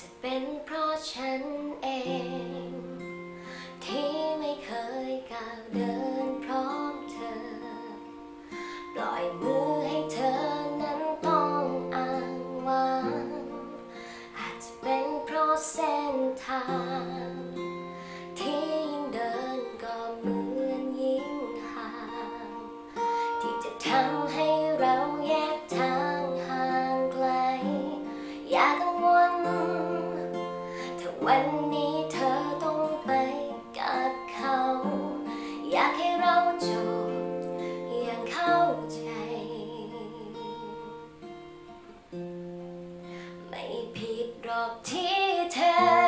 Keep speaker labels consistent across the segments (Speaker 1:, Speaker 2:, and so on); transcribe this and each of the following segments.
Speaker 1: จะเป็นเพราะฉันเอง ที่ไม่เคยก้าวเดินพร้อมเธอ ปล่อยมือให้เธอนั้นต้องอ้างว้างอาจจะเป็นเพราะเส้นทาง ที่ยิ่งเดินก็เหมือนยิ่งห่าง ที่จะทำ วันนี้เธอต้องไปกับเขา อยากให้เราจบอย่างเข้าใจ ไม่ผิดหรอกที่เธอ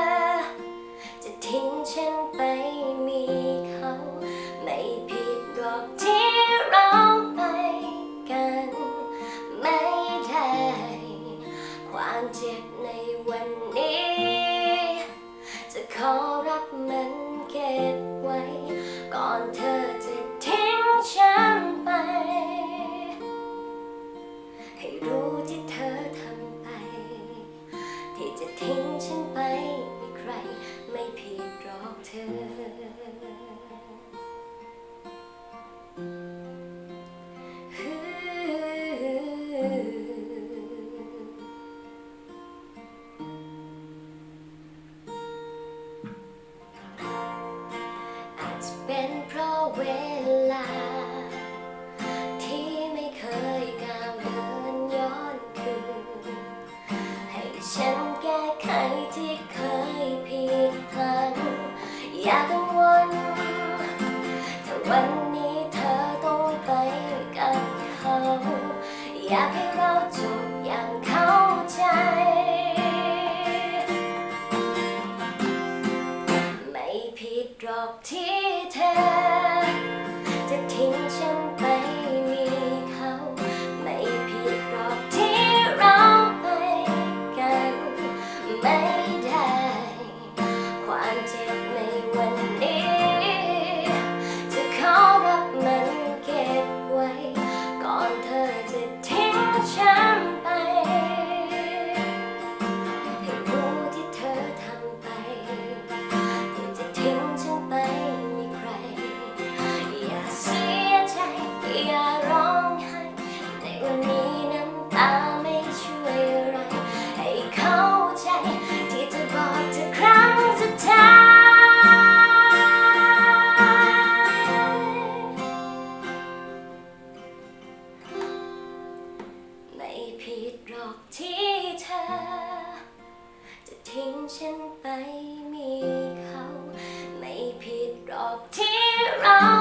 Speaker 1: ให้รู้ที่เธอทำไป ที่จะทิ้งฉันไปมีใครไม่ผิดหรอกเธอ อาจจะเป็นเพราะเวลา อย่ากังวลถ้าวันนี้เธอต้องไปกับเขา อยากให้เราจบอย่างเข้าใจ ไม่ผิดหรอกที่ หรอกที่เธอ จะทิ้งฉันไปมีเขา ไม่ผิดหรอกที่เรา